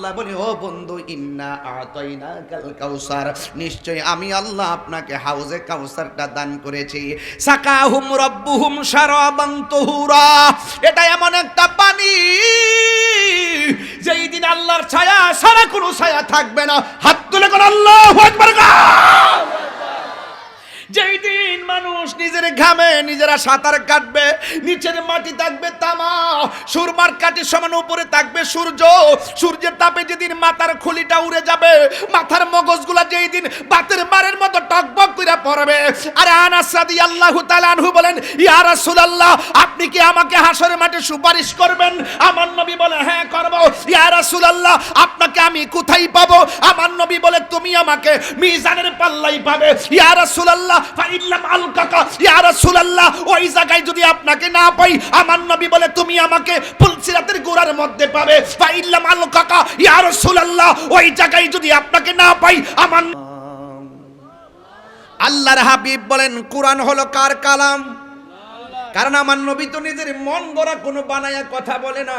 আল্লাহ বলে, ও বন্ধু, ইন্না আতাইনা কাল কাউসার। নিশ্চয় আমি আল্লাহ আপনাকে হাউজে কাউসারটা দান করেছি। সাকাহুম রব্বুহুম শারাবান তুহুরা। এটা এমন একটা পানি, যেই দিন আল্লাহর ছায়া সারা কোনো ছায়া থাকবে না। হাত তুলে কোন আল্লাহ আকবার যেই দিন মানুষ নিজের ঘামে নিজেরা সাঁতার কাটবে, নিচের মাটি থাকবে তামা, সুরমার কাটির সমান উপরে থাকবে সূর্য, সূর্যের তাপে যেদিন মাথার খুলিটা উড়ে যাবে, মাথার মগজগুলা যেই দিন বাতের মারের মতো টকবক করে পড়বে। আরে আনাস রাদিয়াল্লাহু তাআলা আনহু বলেন, ইয়া রাসূলুল্লাহ, আপনি কি আমাকে হাসরের মাঠে সুপারিশ করবেন? আমার নবী বলে হ্যাঁ করব। ইয়া রাসূলুল্লাহ, আপনাকে আমি কোথায় পাবো? আমার নবী বলে, তুমি আমাকে মিজানের পাল্লাই পাবে। ইয়া রাসূলুল্লাহ ফাইল্লাম আলকাকা ইয়া রাসূলুল্লাহ ওই জায়গায় যদি আপনাকে না পাই, আমার নবী বলে, তুমি আমাকে গোড়ার মধ্যে পাবে। ফাইল্লাম আলকাকা, ইয়া রাসূলুল্লাহ ওই জায়গায় যদি আপনাকে না পাই, আমার আল্লাহর হাবিব বলেন, কোরআন হলো কার কালাম? কারণ আমার নবী তো নিজের মন গড়া কোনো বানায়া কথা বলে না।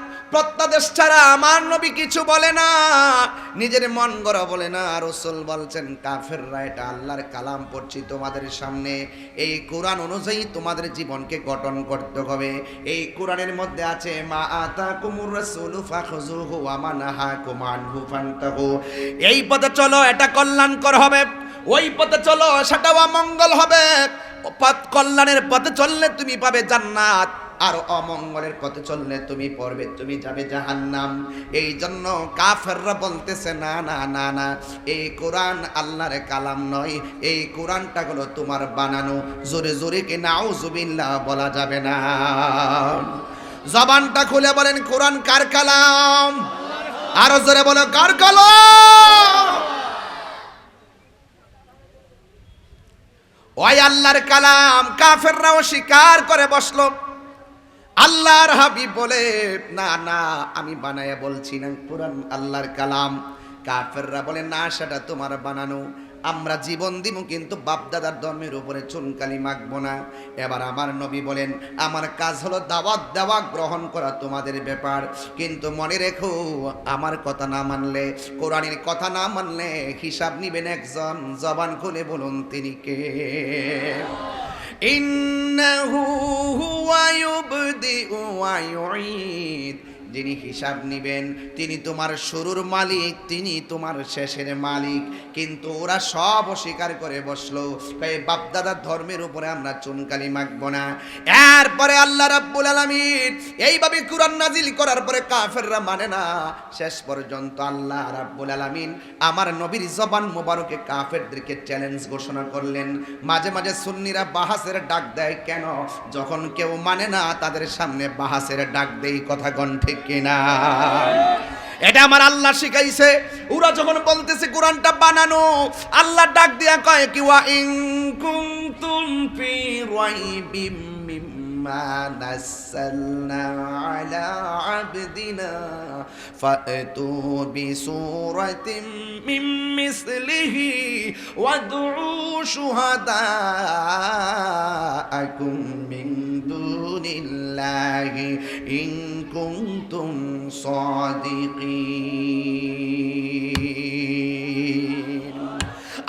প্রত্যাদেশ ছাড়া আমার নবী কিছু বলে না। নিজের মন গড়া বলে না। রসুল বলছেন, কাফেররা এটা আল্লাহর কালাম পড়ছি তোমাদের সামনে। এই কোরআন অনুযায়ী তোমাদের জীবনকে গঠন করতে হবে। এই কোরআনের মধ্যে আছে, মা আতা কুমুর রসুল ফাখুজুহু ওয়া মানাহা কুমানহু ফান্তাহু। এই পথে চলো, এটা কল্যাণকর হবে। ওই পথে চলো, সেটাও অমঙ্গল হবে। পথ কল্যাণের পথে চললে তুমি পাবে জান্নাত। আর অমঙ্গলের পথে চললে তুমি পড়বে, তুমি যাবে জাহান্নাম। এই জন্য কাফেররা বলতেছে, না না না না, এই কোরআন আল্লাহর কালাম নয়, এই কোরআনটা হলো তোমার বানানো। জোরে জোরে কি নাউজুবিল্লাহ বলা যাবে না। জবানটা খুলে বলেন, কোরআন কার কালাম? আরও জোরে বলো, কার কালাম? ওই আল্লাহর কালাম কাফেররাও স্বীকার করে বসল। আল্লাহর হাবিব বলে, না না, আমি বানায়া বলছি না, কোরআন আল্লাহর কালাম। কাফেররা বলে, না, সেটা তোমার বানানো। আমরা জীবন দিব কিন্তু বাপদাদার ধর্মের উপরে চুনকালি মাখবো না। এবার আমার নবী বলেন, আমার কাজ হলো দাওয়াত দেওয়া, গ্রহণ করা তোমাদের ব্যাপার। কিন্তু মনে রেখো, আমার কথা না মানলে, কোরআনের কথা না মানলে হিসাব নিবেন একজন, জবান খুলে বলুন তিনি কে? ইন্নাহু ওয়া ইউঈদ যিনি হিসাব নিবেন, তিনি তোমার শুরুর মালিক, তিনি তোমার শেষের মালিক। কিন্তু ওরা সব অস্বীকার করে বসল এই বাপদাদার ধর্মের উপরে আমরা চুনকালি মাখবো না। এরপরে আল্লাহ রাব্বুল আলামিন এইভাবে কুরআন নাজিল করার পরে কাফেররা মানে না, শেষ পর্যন্ত আল্লাহ রাব্বুল আলামিন আমার নবীর জবান মোবারকে কাফেরদেরকে চ্যালেঞ্জ ঘোষণা করলেন। মাঝে মাঝে সুন্নিরা বাহাসের ডাক দেয়, কেন? যখন কেউ মানে না, তাদের সামনে বাহাসের ডাক দেই কথা গণ ঠিক কিনা। এটা আমার আল্লাহ শিখাইছে। ওরা যখন বলতেছে, কোরআনটা বানানো আল্লাহ ডাক দিয়া কয় কি, ওয়া ইন কুনতুম ফি রাইবিম মিম্মা নাযালনা আলা আবদিনা ফাতু বিসূরাতিন মিন মিসলিহি ওয়াদউ শুহাদাআকুম মিন দুনিল্লাহি ইন কুনতুম সাদিকিন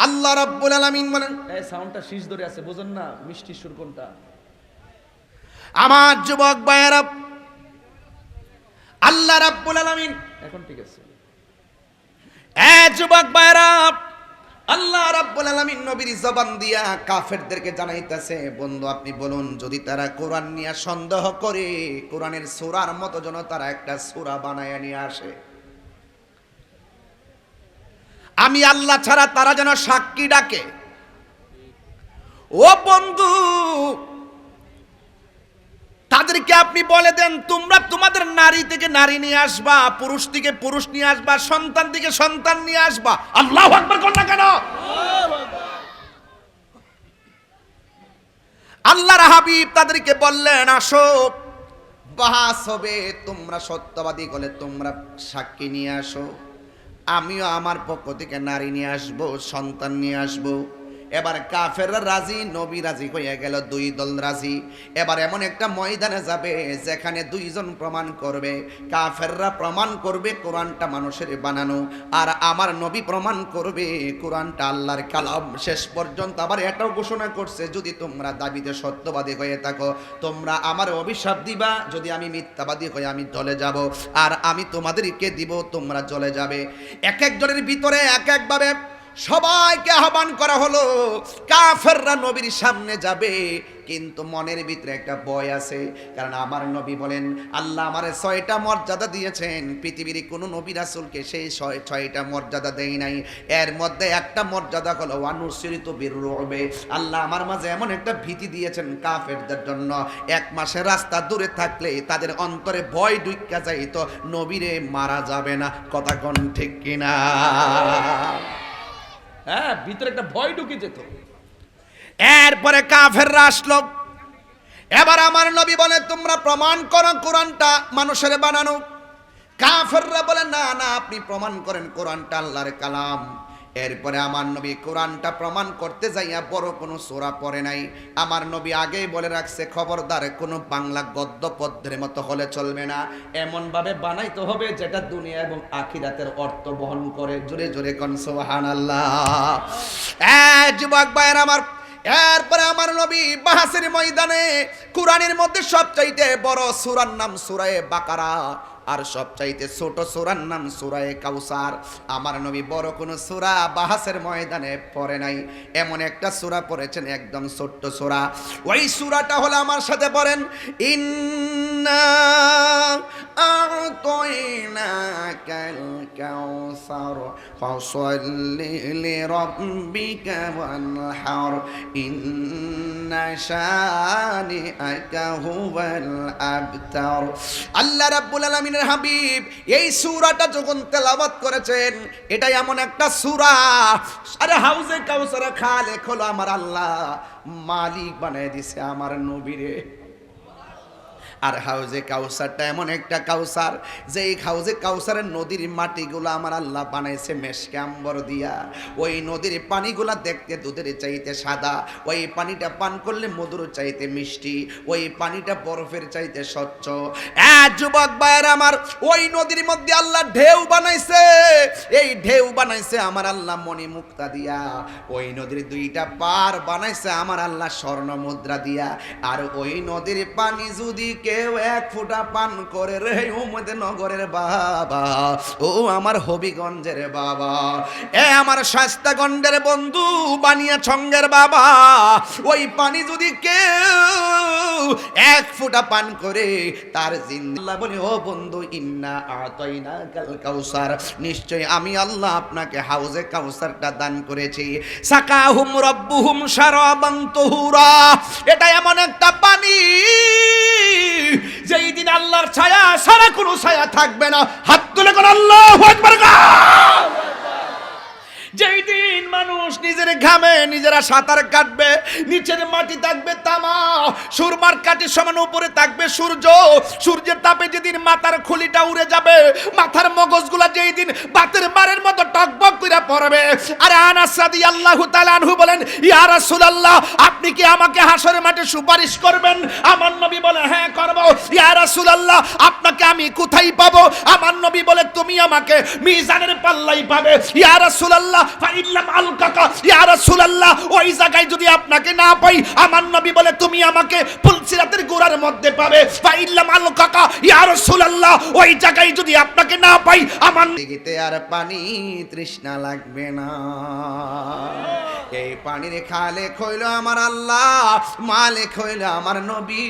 আল্লাহ রাব্বুল আলামিন বলেন এই সাউন্ডটা শীষ ধরে আছে বুঝেন না মিষ্টি সুর কোনটা। আমার যুবক ভাইয়েরা, আল্লাহ রাব্বুল আলামিন, এখন ঠিক আছে। এ যুবক ভাইয়েরা, আল্লাহ রাব্বুল আলামিন নবীর জবান দিয়া কাফেরদেরকে জানাইতেছে, বন্ধু, আপনি বলুন, যদি তারা কোরআন নিয়ে সন্দেহ করে, কোরআনের সূরার মতো যেন তারা একটা সূরা বানায় নিয়ে আসে। আমি আল্লাহ ছাড়া তারা যেন সাক্ষী ডাকে। ও বন্ধু তাদেরকে আপনি বলে দেন, তোমরা তোমাদের নারী থেকে নারী নিয়ে আসবা, পুরুষ থেকে পুরুষ নিয়ে আসবা, সন্তান থেকে সন্তান নিয়ে আসবা। আল্লাহ আকবার কর না কেন? আল্লাহর হাবিব তাদেরকে বললেন, আসো বাহাস হবে, তোমরা সত্যবাদী হলে তোমরা সাক্ষী নিয়ে আসো। আমিও আমার পক্ষ থেকে নারী নিয়ে আসব, সন্তান নিয়ে আসব। এবার কাফেররা রাজি, নবী রাজি হয়ে গেল, দুই দল রাজি। এবার এমন একটা ময়দানে যাবে যেখানে দুইজন প্রমাণ করবে। কাফেররা প্রমাণ করবে কোরআনটা মানুষের বানানো, আর আমার নবী প্রমাণ করবে কোরআনটা আল্লাহর কালাম। শেষ পর্যন্ত আবার এটাও ঘোষণা করছে, যদি তোমরা দাবিতে সত্যবাদী হয়ে থাকো, তোমরা আমার অভিশাপ দিবা। যদি আমি মিথ্যাবাদী হয়ে আমি চলে যাব, আর আমি তোমাদেরকে দিব, তোমরা চলে যাবে। এক একজনের ভিতরে এক একভাবে সবাইকে আহ্বান করা হলো, কাফেররা নবীর সামনে যাবে। কিন্তু মনের ভিতরে একটা ভয় আছে, কারণ আমার নবী বলেন, আল্লাহ আমার ছয়টা মর্যাদা দিয়েছেন। পৃথিবীর কোনো নবী রাসুলকে সেই ছয় ছয়টা মর্যাদা দেয় নাই। এর মধ্যে একটা মর্যাদা হলো অনুসৃত বীর রবে আল্লাহ আমার মাঝে এমন একটা ভীতি দিয়েছেন কাফেরদের জন্য। এক মাসের রাস্তা দূরে থাকলে তাদের অন্তরে ভয় ঢুকা যায়, তো নবীরে মারা যাবে না। কথা কোন ঠিক কিনা? হ্যাঁ ভিতরে একটা ভয় ঢুকে যেত। এরপরে কাফেররা আসলো। এবার আমার নবী বলে, তোমরা প্রমাণ করো কোরআনটা মানুষের বানানো। কাফেররা বলে, না না, আপনি প্রমাণ করেন কোরআনটা আল্লাহর কালাম। এরপরে আমার নবী কোরআনটা প্রমাণ করতে যাইয়া বড় কোনো সোরা পড়ে নাই। আমার নবী আগেই বলে রাখছে, খবরদার, কোনো বাংলা গদ্য পদ্যের মতো হলে চলবে না। এমন ভাবে বানাইতে হবে যেটা দুনিয়া এবং আখিরাতের অর্থ বহন করে। জোরে জোরে কন সোহান আল্লাহ যুবক ভাইয়ের আমার, এরপরে আমার নবী বাহাসের ময়দানে কোরআনের মধ্যে সবচাইতে বড় সুরার নাম সুরায় বাকারা। আর সবচাইতে ছোট সুরার নাম সুরায়ে কাউসার। আমার নবী বড় কোনো সুরা বাহাসের ময়দানে পড়ে নাই। এমন একটা সুরা পড়েছেন, একদম ছোট্ট সুরা। ওই সুরাটা হলো আমার সাথে পড়েন, ইন্না আবতার আল্লাহ রাব্বুল আলামিনের হাবিব এই সুরাটা যখন তেলাওয়াত করেছেন, এটা এমন একটা সুরা। আরে হাউজে কাউসারা খালেক হলো আমার আল্লাহ। মালিক বানায় দিছে আমার নবীরে। আর হাউজে কাউসারটা এমন একটা কাউসার, যে এই হাউজে কাউসারের নদীর মাটিগুলো আমার আল্লাহ বানাইছে মেশকে আম্বর দিয়া। ওই নদীর পানিগুলা দেখতে দুধের চাইতে সাদা, ওই পানিটা পান করলে মধুর চাইতে মিষ্টি, ওই পানিটা বরফের চাইতে স্বচ্ছ। যুবক ভাইয়ের আমার, ওই নদীর মধ্যে আল্লাহ ঢেউ বানাইছে। এই ঢেউ বানাইছে আমার আল্লাহ মণি মুক্তা দিয়া। ওই নদীর দুইটা পার বানাইছে আমার আল্লাহ স্বর্ণ মুদ্রা দিয়া। আর ওই নদীর পানি যদি কেউ এক ফোঁটা পান করে রে উমদে নগরের বাবা। ও আমার হবিগঞ্জের বাবা। এ আমার শাস্তাগঞ্জের বন্ধু বানিয়া ছঙ্গের বাবা। ওই পানি যদি কেউ এক ফোঁটা পান করে, তার জিন্দাল্লাহ বলে, ও বন্ধু, ইন্না আতাইনা কাল কাউসার। নিশ্চয় আমি আল্লাহ আপনাকে হাউজে কাউসারটা দান করেছি। সাকাহুম রব্বুহুম শারাবান তুহুরা। এটা এমন একটা পানি যেই দিন আল্লাহর ছায়া সারা কোনো ছায়া থাকবে না। হাত তুলে কোন আল্লাহ একবার নিজের ঘামে নিজেরা সাঁতার কাটবে, নিচের মাটি থাকবে তামা, সুরমার কাটির সমান উপরে থাকবে সূর্য, সূর্যের তাপে যেদিন মাথার খুলিটা উড়ে যাবে, মাথার মগজগুলা যেই দিন বাতের মারের মতো টকবক করে পড়বে। আরে আনাস রাদিয়াল্লাহু তাআলা আনহু বলেন, ইয়া রাসূলুল্লাহ, আপনি কি আমাকে হাসরের মাঠে সুপারিশ করবেন? আমার নবী বলে হ্যাঁ করব। ইয়া রাসূলুল্লাহ, আপনাকে আমি কোথায় পাবো? আমার নবী বলে, তুমি আমাকে মিজানের পাল্লাই পাবে। ইয়া রাসূলুল্লাহ ফাইল্লাম আলকাকা ইয়া রাসূলুল্লাহ ওই জায়গায় যদি আপনাকে না পাই, আমার নবী বলে তুমি আমাকে ফুলসিরাতের গোড়ার মধ্যে পাবে। ফাইল্লাম আলকাকা, ইয়া রাসূলুল্লাহ ওই জায়গায় যদি আপনাকে না পাই, আমার দিগিতে আর পানি তৃষ্ণা লাগবে না। এই পানির খালে খইল আমার আল্লাহ, মালে খইল আমার নবী।